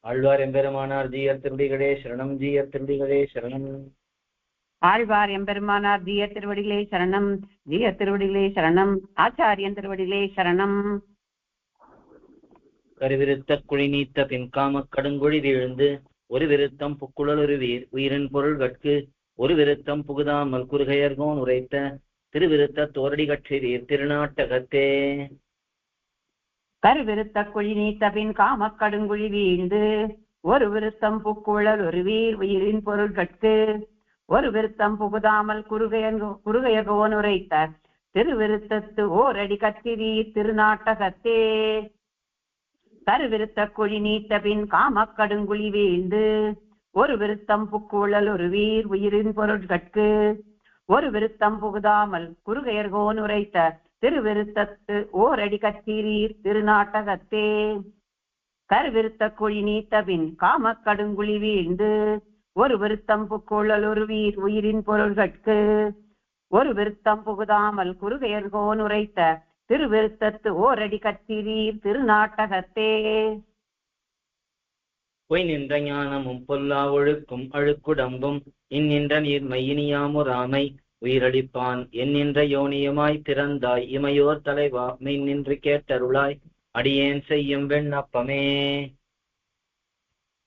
ஆழ்வார் எம்பெருமானார் ஜீயர் திருடிகளே சரணம் ஜீயர் திருடிகளே சரணம். ஆழ்வார் எம்பெருமானார் ஜீய திருவடிகளே சரணம் ஜீய திருவடிகளே சரணம். ஆச்சாரியன் திருவடிகளே சரணம். கருவிருத்த குழி நீத்த பின் காமக் கடுங்குழி வீழ்ந்து ஒரு விருத்தம் புக்குழல் ஒரு வீர் உயிரின் பொருள் கட்கு ஒரு விருத்தம் புகுதாமல் குறுகையர்கோன் உரைத்த திருவிருத்த தோரடி கட்சிரீர் திருநாட்டகத்தே. கருவிருத்த குழி நீத்த பின் காமக் கடுங்குழி வீழ்ந்து ஒரு விருத்தம் புக்குழல் ஒரு வீர் உயிரின் பொருள்கட்கு ஒரு விருத்தம் புகுதாமல் குறுகைய குறுகையகோன் உரைத்த திருவிருத்தத்து ஓரடி கத்திரி திருநாட்டகத்தே. கருவிருத்த குழி நீத்த பின் காமக் கடுங்குழி வீழ்ந்து ஒரு விருத்தம் புக்குழல் ஒரு வீர் உயிரின் பொருள்கட்கு ஒரு விருத்தம் புகுதாமல் குறுகையர்கோன் உரைத்த திருவிருத்தத்து ஓரடி கத்தீரீர் திருநாட்டகத்தே. கருவிருத்த குழி நீத்தபின் காம காமக் கடுங்குழி வீழ்ந்து ஒரு விருத்தம் புக்குழல் ஒரு வீர் உயிரின் பொருள்கட்கு. ஒரு விருத்தம் புகுதாமல் குறுகையர்கோன் உரைத்த திருவிருத்தத்து ஓரடி கத்திரீர் திருநாட்டகத்தே. பொய் நின்ற ஞானமும் பொல்லா ஒழுக்கும் அழுக்குடம்பும் இன்னின்ற நீர் மையினியாமுராமை உயிரடிப்பான் என்னின்ற யோனியுமாய் திறந்தாய். இமையோர் தலைவா மெய் நின்று கேட்டருளாய். அடியேன் செய்யும் வெண்ணப்பமே.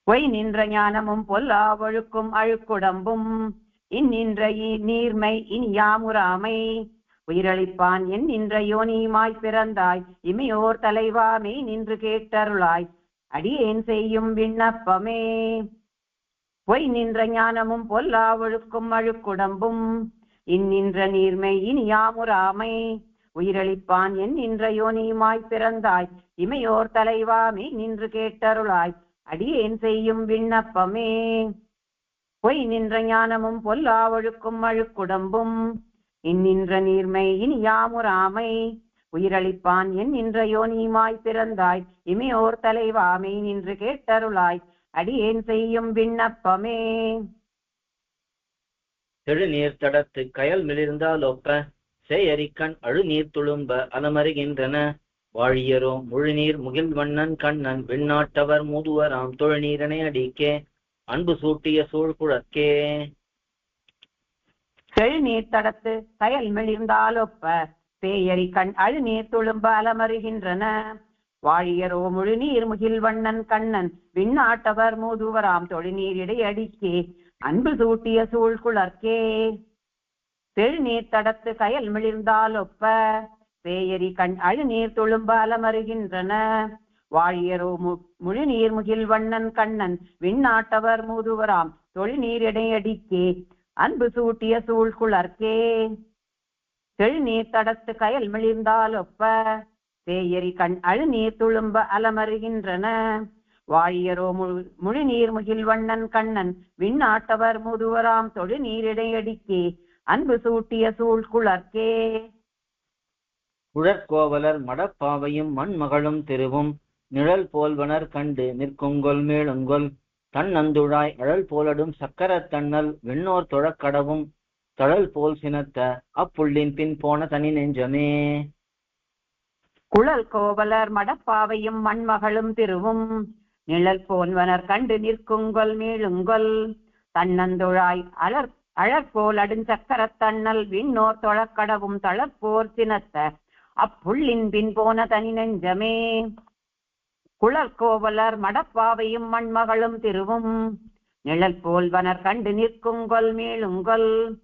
பொய் நின்ற ஞானமும் பொல்லா ஒழுக்கும் அழுக்குடம்பும். இந்நின்ற நீர்மை இனி இனியாமுராமை உயிரளிப்பான். என் நின்ற யோனியுமாய் பிறந்தாய். இமையோர் தலைவா மெய் நின்று கேட்டருளாய். அடியேன் செய்யும் விண்ணப்பமே. பொய் நின்ற ஞானமும் பொல்லா ஒழுக்கும் அழுக்குடம்பும். இன்னின்ற நீர்மை இனி யாமுராமை உயிரளிப்பான் என் நின்ற யோனியுமாய் பிறந்தாய். இமையோர் தலைவா நின்று கேட்டருளாய். அடியேன் செய்யும் விண்ணப்பமே. பொய் நின்ற ஞானமும் பொல்லா ஒழுக்கும் அழுக்குடம்பும். இன்னின்ற நீர்மை இனி யாமுராமை உயிரளிப்பான் என் நின்ற யோனியுமாய் பிறந்தாய். இமையோர் தலைவாமை நின்று கேட்டருளாய். அடியேன் செய்யும் விண்ணப்பமே. செழுநீர் தடத்து கயல் மிளிர்ந்தால் ஒப்ப சேயரிக்கண் அழுநீர் துளும்ப அலமருகின்றன. வாழியரோ முழுநீர் முகில் வண்ணன் கண்ணன் விண்ணாட்டவர் மூதுவராம் தொழுநீரனை அடிக்கே அன்பு சூட்டிய சூழ்குழற்கே செழுநீர் தடத்து கயல் மெளிர்ந்தாலொப்ப பேயரி கண் அழுநீர் துளும்ப அலமருகின்றன. வாழியரோ முழுநீர் முகில் வண்ணன் கண்ணன் விண்ணாட்டவர் மூதுவராம் தொழுநீர் இடையடிக்கே அன்பு சூட்டிய சூழ்குழற்கே செழுநீர் தடத்து கயல் மிளிர்ந்தாலொப்ப பேயரி கண் அழுநீர் துளும்ப அலமருகின்றன. வாழியரோ மு முழுநீர் முகில் வண்ணன் கண்ணன் விண்ணாட்டவர் மூதுவராம் தொழுநீர் இடையடிக்கே அன்பு சூட்டிய சூழ்குழற்கே செழுநீர் தடத்து கயல் மிளிர்ந்தாலொப்ப பேயரி கண் அழுநீர் துளும்ப அலமருகின்றன. வாழியரோ முழு முழுநீர் முகில் வண்ணன் கண்ணன் விண்ணாட்டவர் முதுவராம் தொழுநீரிடையடிக்கே அன்பு சூட்டிய சூழ்குழற்கே குழற்கோவலர் மடப்பாவையும் மண்மகளும் திருவும் நிழல் போல்வனர் கண்டு நிற்குங்கொல் மேலுங்கொல் தன்னந்துழாய் அழல் போலடும் சக்கரத் தன்னல் வெண்ணோர் தொழக்கடவும் தழல் போல் சினத்த அப்புள்ளின் பின் போன தனி நெஞ்சமே. குழல் கோவலர் மடப்பாவையும் மண்மகளும் திருவும் நிழல் போன்வனர் கண்டு நிற்குங்கொல் மீளுங்கொல் தன்னந்துழாய் அலர் அழற்போல் அடுஞ்சக்கரத் தன்னல் விண்ணோர் தொழக்கடவும் தளர்போர் சினத்த. அப்புள்ளின் பின் போன தனி நெஞ்சமே. குழற்கோவலர் மடப்பாவையும் மண்மகளும் திருவும். நிழல் போல்வனர் கண்டு நிற்குங்கொல் மீளுங்கொல்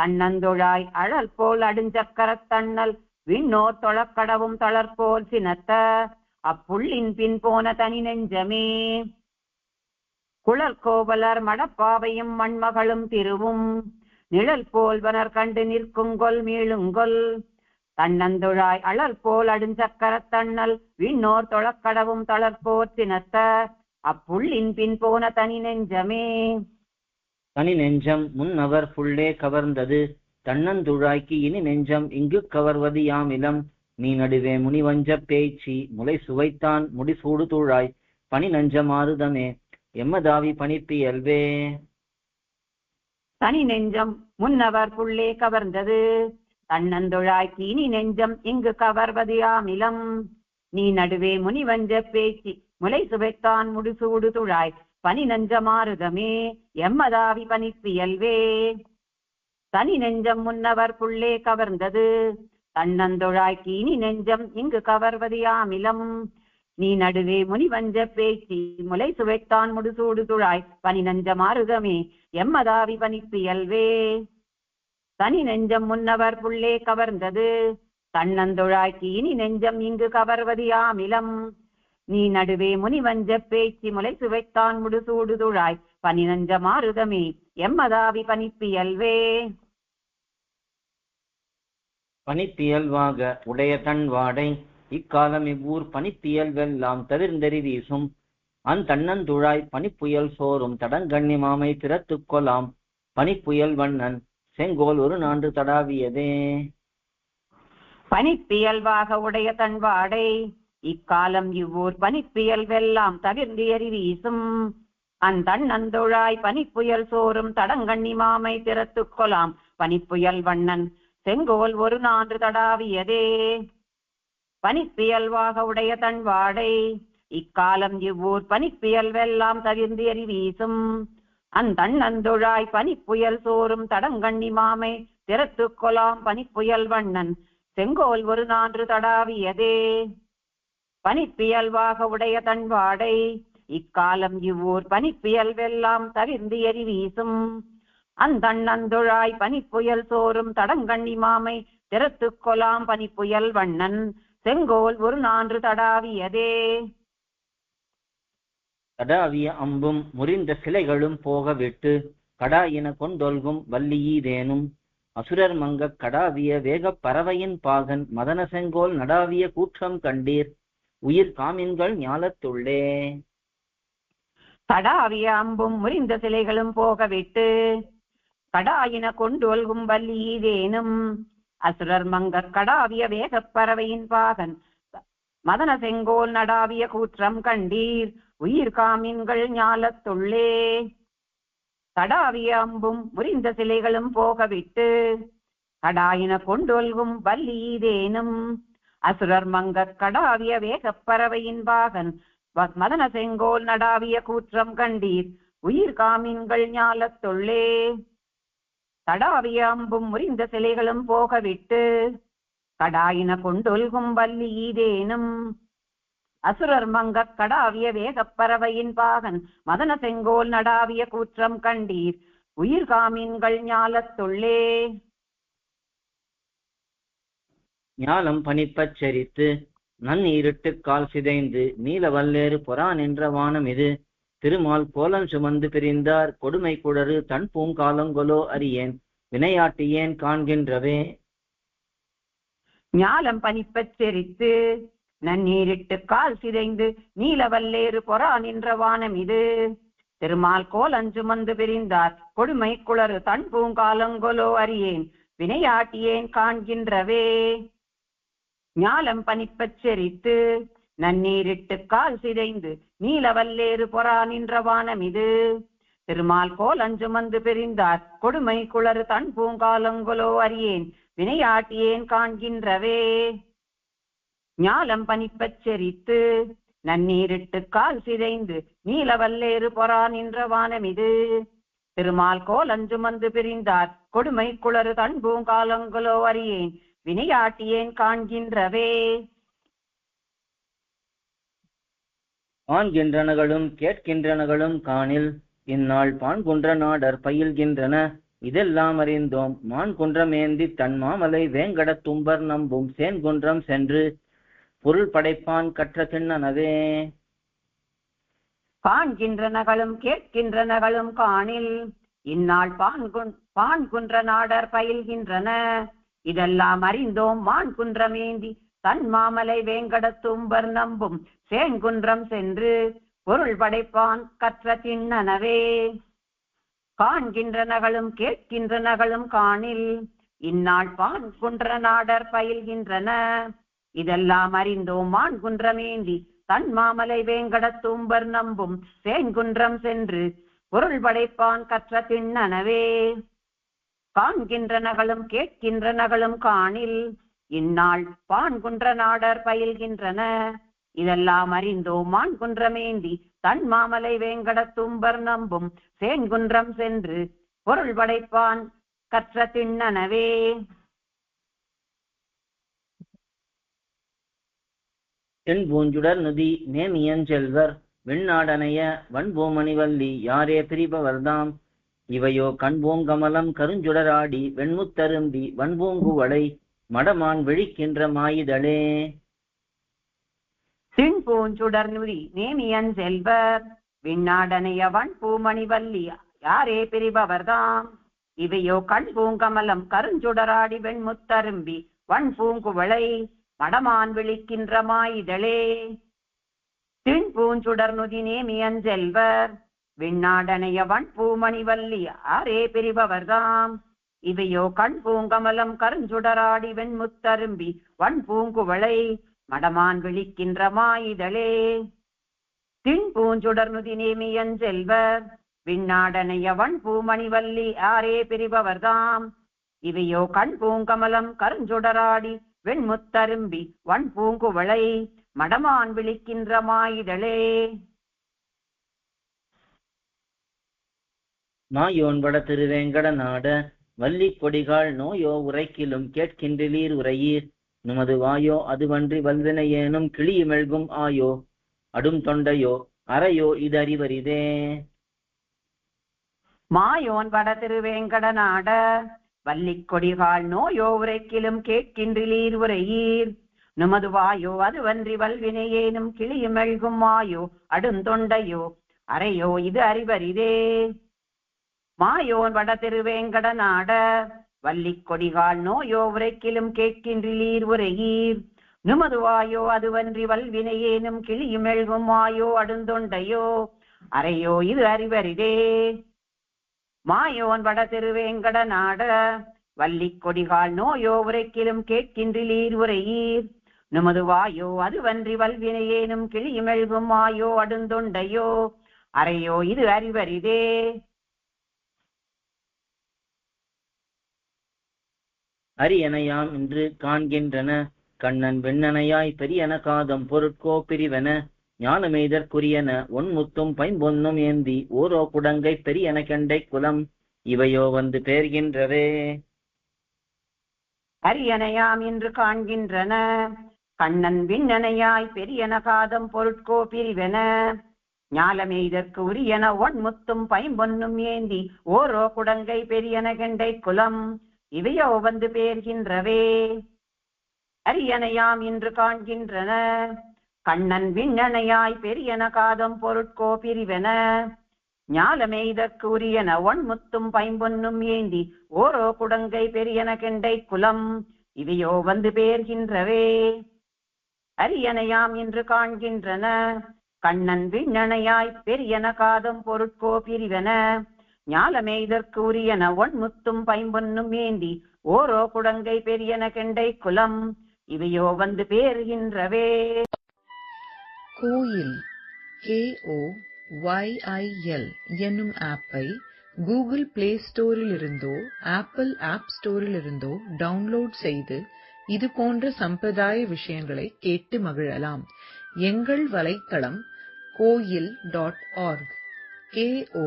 தன்னந்துழாய் அழல் போல் அடுஞ்சக்கரத் தன்னல் விண்ணோர் தொழக்கடவும் தளர்போல் சினத்த. அப்புள்ளின் பின் போன தனி நெஞ்சமே. குழற்கோவலர் மடப்பாவையும் மண்மகளும் திருவும். நிழல் போல்வனர் கண்டு நிற்குங்கொல் மீளுங்கொல் தன்னந்துழாய் அழல் போல் அடுஞ்சக்கரத் தன்னல் விண்ணோர் தொழக்கடவும் தளர்போர் சினத்த அப்புள்ளின் பின் போன தனி நெஞ்சமே. தனி நெஞ்சம் முன்னவர் புள்ளே கவர்ந்தது. தன்னந்துழாய்க்கு இனி நெஞ்சம் இங்கு கவர்வது யாமிலம். நீ நடுவே முனிவஞ்ச பேய்ச்சி முளை சுவைத்தான் முடிசூடு துழாய் பனி நஞ்சமாறுதமே எம்மதாவி பணிப்பியல்வே தனி நெஞ்சம் முன்னவர் புள்ளே கவர்ந்தது. தன்னந்தொழாய் இனி நெஞ்சம் இங்கு கவர்வது யாமிலம். நீ நடுவே முனிவஞ்ச பேச்சி முலை சுவைத்தான் முடிசூடு துழாய் பனி நஞ்ச மாறுதமே எம்மதாவி பனிப்பியல்வே தனி நெஞ்சம் முன்னவர் புள்ளே கவர்ந்தது. தன்னந்தொழாய் கீனி நெஞ்சம் இங்கு கவர்வது யாமிலம் நீ நடுவே முனிவஞ்ச பேச்சி முலை சுவைத்தான் முடிசூடு துழாய். பனி நஞ்ச மாறுதமே எம்மதாவி பனிப்பியல்வே தனி நெஞ்சம் முன்னவர் புள்ளே கவர்ந்தது. தன்னந்தொழாய்க்கு கீனி நெஞ்சம் இங்கு கவர்வது யாமிலம் நீ நடுவே முனிவஞ்ச பேச்சி முலை சுவைத்தான் முடிசூடு துழாய். பனி நஞ்ச மாறுதமே எம்மதாவி பனிப்பியல்வே பனிப்பியல்வாக உடைய தன் வாடை. இக்காலம் இவ்வூர் பனிப்பியல்வெல்லாம் தவிர்ந்தெறி வீசும். அந் தன்னந்துழாய் பனிப்புயல் சோறும். தடங்கண்ணி மாமை திறத்துக்கொலாம் பனிப்புயல் வண்ணன். செங்கோல் ஒரு நாண்டு தடாவியதே. பனிப்பியல்வாக உடைய தன் வாடை. இக்காலம் இவ்வூர் பனிப்பியல்வெல்லாம் தவிர்ந்து எறி வீசும் அந்தண் பனிப்புயல் சோறும். தடங்கண்ணி மாமை திறத்துக்கொலாம் பனிப்புயல் வண்ணன். செங்கோல் ஒரு நான்று தடாவியதே. பனிப்பியல்வாக உடைய தன் வாடை. இக்காலம் இவ்வூர் பனிப்பியல் வெல்லாம் தவிர்ந்து எரி வீசும். அந்தண்ணந்தொழாய் பனிப்புயல் சோறும் தடங்கண்ணி மாமை. திறத்து கொலாம் பனிப்புயல் வண்ணன். செங்கோல் ஒரு நான்று தடாவியதே. பனிப்பியல்வாக உடைய தன் வாடை. இக்காலம் இவ்வூர் பனிப்பியல் வெல்லாம் தவிர்ந்து எரி வீசும். அந்தண்ணந்துழாய் பனிப்புயல் சோறும் தடங்கண்ணி மாமை திறத்துக் கொலாம் பனிப்புயல் வண்ணன். செங்கோல் ஒரு நான்று தடாவியதே. தடாவிய அம்பும் முறிந்த சிலைகளும் போக விட்டு கடாயின கொண்டொல்கும் வல்லியீதேனும் அசுரர் மங்கக் கடாவிய வேகப் பறவையின் பாகன் மதன செங்கோல் நடாவிய கூற்றம் கண்டீர். உயிர் காமின்கள் ஞாலத்துள்ளே. தடாவிய அம்பும் முறிந்த சிலைகளும் போக விட்டு கடாயின கொண்டொல்கும் வல்லீதேனும் அசுரர் மங்க கடாவிய வேகப் பறவையின் பாகன் மதன செங்கோல் நடாவிய கூற்றம் கண்டீர். உயிர் காமின்கள் ஞாலத்துள்ளே கடாவிய அம்பும் முறிந்த சிலைகளும் போகவிட்டு. கடாயின கொண்டொல்கும் வல்லீதேனும் அசுரர் மங்க கடாவிய வேகப் பறவையின் பாகன் மதன செங்கோல் நடாவிய கூற்றம் கண்டீர். உயிர் காமின்கள் ஞாலத்துள்ளே தடாவியாம்பும் முறிந்த சிலைகளும் போக விட்டு கடாயின கொண்டொல்கும் வல்லி ஈதேனும். அசுரர் மங்கக் கடாவிய வேகப் பறவையின் பாகன் மதன செங்கோல் நடாவிய கூற்றம் கண்டீர். உயிர் காமீன்கள் ஞாலத்துள்ளே ஞாலம் பனிப்பச் செரித்து நன்னீரிட்டு கால் சிதைந்து நீல வல்லேறு பொறா நின்ற வானம் இது. திருமால் கோலம் சுமந்து பிரிந்தார் கொடுமை குடரு தன் பூங்காலங்கொலோ அறியேன். வினையாட்டியேன் காண்கின்றவே? ஞாலம் பனிப்பச் செரித்து நன்னீரிட்டு கால் சிதைந்து நீலவல்லேறு பொறா நின்ற வானம் இது. திருமால் கோலஞ்சுமந்து பிரிந்தார் கொடுமை குளறு தன் பூங்காலங்கொலோ அறியேன். வினையாட்டியேன் காண்கின்றவே? ஞாலம் பனிப்பச் செரித்து நன்னீரிட்டு கால் சிதைந்து நீலவல்லேறு பொறா நின்ற வானம் இது. திருமால் கோலஞ்சுமந்து பிரிந்தார். கொடுமை குளறு தன் பூங்காலங்கொலோ அறியேன். வினையாட்டியேன் காண்கின்றவே. ஞாலம் பனிப்பச் செரித்து நன்னீரிட்டு கால் சிதைந்து நீலவல்லேறு பொறா நின்ற இது. திருமால் கோலஞ்சுமந்து பிரிந்தார். கொடுமை குளறு தன் பூங்காலங்களோ அறியேன். வினையாட்டியேன் காண்கின்றவே. காண்கின்றனகளும் கேட்கின்றனகளும் காணில். இந்நாள் பான்குன்ற நாடர் பயில்கின்றன. இதெல்லாம் அறிந்தோம். மான்குன்றமேந்தி தன் மாமலை வேங்கட தும்பர் நம்பும். சேன்குன்றம் சென்று பொருள் படைப்பான் கற்ற திண்ணனவே காண்கின்றனகளும் கேட்கின்றனகளும் காணில். இந்நாள் பான்குன் பான்குன்ற நாடர் பயில்கின்றன. இதெல்லாம் அறிந்தோம். மான் குன்றமேந்தி தன் மாமலை வேங்கட தும்பர் நம்பும். சேன்குன்றம் சென்று பொருள் படைப்பான் கற்ற திண்ணனவே. கேட்கின்ற நகலும் காணில் இந்நாள் பான்குன்ற நாடர் பயில்கின்றன. இதெல்லாம் அறிந்தோம் மான்குன்றமேந்தி தன் மாமலை வேங்கடத் தும்பர் நம்பும் சேன்குன்றம் சென்று பொருள் படைப்பான் கற்ற திண்ணனவே. கேட்கின்ற நகலும் காணில் இந்நாள் பான்குன்ற நாடர் பயில்கின்றன. இதெல்லாம் அறிந்தோமான் மான் குன்றமேந்தி தன் மாமலை வேங்கடத்தும்பர் நம்பும் சேன்குன்றம் சென்று பொருள் படைப்பான் கற்ற திண்ணனவே. தென் பூஞ்சுடர் நுதி நேமியஞ்செல்வர் வெண்ணாடனைய வன்பூமணிவல்லி யாரே பிரிபவர்தாம்? இவையோ கண்பூங்கமலம் கருஞ்சுடராடி வெண்முத்தரும்பி வன்பூங்குவளை மடமான் விழிக்கின்ற மாயிதழே. திண் நுதி நேமியன் செல்வர். விண்ணாடனையவன் பூமணிவல்லி யாரே பிரிபவர்தாம். இவையோ கண் பூங்கமலம் கருஞ்சுடராடி வெண்முத்தரும்பி வண் பூங்குவளை மடமான் விழிக்கின்ற மாயிதழே. திண் பூஞ்சுடர் நுதி நேமியன் செல்வர். விண்ணாடனையவன் பூமணிவல்லி யாரே பிரிபவர்தாம். இவையோ கண் பூங்கமலம் கருஞ்சுடராடி வெண்முத்தரும்பி வண் பூங்குவளை மடமான் விழிக்கின்ற மாயிதழே. திண் நேமியஞ்செல்வர் விண்ணாடனைய நேமியன் செல்வர் விண்ணாடனையவன் பூமணிவல்லி ஆரே பிரிபவர்தாம். இவையோ கண் பூங்கமலம் கருஞ்சுடராடி வெண்முத்தரும்பி வன் பூங்குவளை மடமான் விழிக்கின்ற மாயிதழே. மாயோன்பட திருவேங்கட நாட வள்ளிக் கொடிகால் நோயோ உரைக்கிலும் கேட்கின்றீர் உரையீர். நுமது வாயோ அதுவன்றி வல்வினை வல்வினையேனும் கிளியுமெழ்கும் ஆயோ அடும் தொண்டையோ அறையோ இதறிவரிதே மாயோன் வட திருவேங்கட நாட வள்ளிக்கொடிகால் நோயோ உரைக்கிலும் கேட்கின்றீர் உரையீர். நுமது வாயோ அதுவன்றி வல்வினையேனும் கிளியுமெழ்கும் மாயோ அடுந்தொண்டையோ அறையோ இது அறிவரிதே மாயோன் வட திருவேங்கட நாட வள்ளிக் கொடிகால் நோயோ உரைக்கிலும் கேட்கின்றீர் உரையீர். நுமது வாயோ அதுவன்றி வல்வினையேனும் கிளியும் எழுவும் வாயோ அடுந்தொண்டையோ. அறையோ இது அறிவரிதே மாயோன் வட திருவேங்கட நாட. வள்ளிக் கொடிகால் நோயோ உரைக்கிலும் கேட்கின்றீர் உரையீர். நுமது வாயோ அதுவன்றி வல்வினையேனும் கிளியும் எழுவும் வாயோ அடுந்தொண்டையோ. அறையோ இது அறிவரிதே அரியணையாம் என்று காண்கின்றன. கண்ணன் வெண்ணனையாய் பெரியன காதம் பொருட்கோ பிரிவென. ஞானமெய்தற்குரியன ஒன்முத்தும் பைம்பொன்னும் ஏந்தி ஓரோ குடங்கை பெரியன கெண்டை குலம். இவையோ வந்து பேர்கின்றவே அரியணையாம் என்று காண்கின்றன. கண்ணன் விண்ணனையாய் பெரியன காதம் பொருட்கோ பிரிவென. ஞாலமெய்தற்கு இதற்கு உரியன ஒன்முத்தும் பைம்பொன்னும் ஏந்தி ஓரோ குடங்கை பெரியன கெண்டை குலம். இவையோ வந்து பேர்கின்றவே. அரியணையாம் இன்று காண்கின்றன. கண்ணன் விண்ணணையாய் பெரியன காதம் பொருட்கோ பிரிவென. ஞாலமெய்தற்கு உரியன ஒன்முத்தும் பைம்பொன்னும் ஏந்தி ஓரோ குடங்கை பெரியன கெண்டை குலம். இவையோ வந்து பேர்கின்றவே. அரியணையாம் இன்று காண்கின்றன. கண்ணன் விண்ணணையாய் பெரியன காதம் பொருட்கோ பிரிவென. ஞாலமே இதற்கு உரியன ஒன்முத்தும் பைம்பொன்னும் ஏந்தி ஓரோ குடங்கை பெரியன கெண்டை குலம் இவையோ வந்து பேருகின்றவே கோயில் K O Y I L என்னும் ஆப்பை கூகுள் பிளே ஸ்டோரிலிருந்தோ ஆப்பிள் ஆப் ஸ்டோரிலிருந்தோ டவுன்லோட் செய்து இது போன்ற சம்பிரதாய விஷயங்களை கேட்டு மகிழலாம். எங்கள் வலைத்தளம் கோயில் dot org K O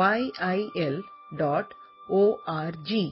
Y I L dot O R G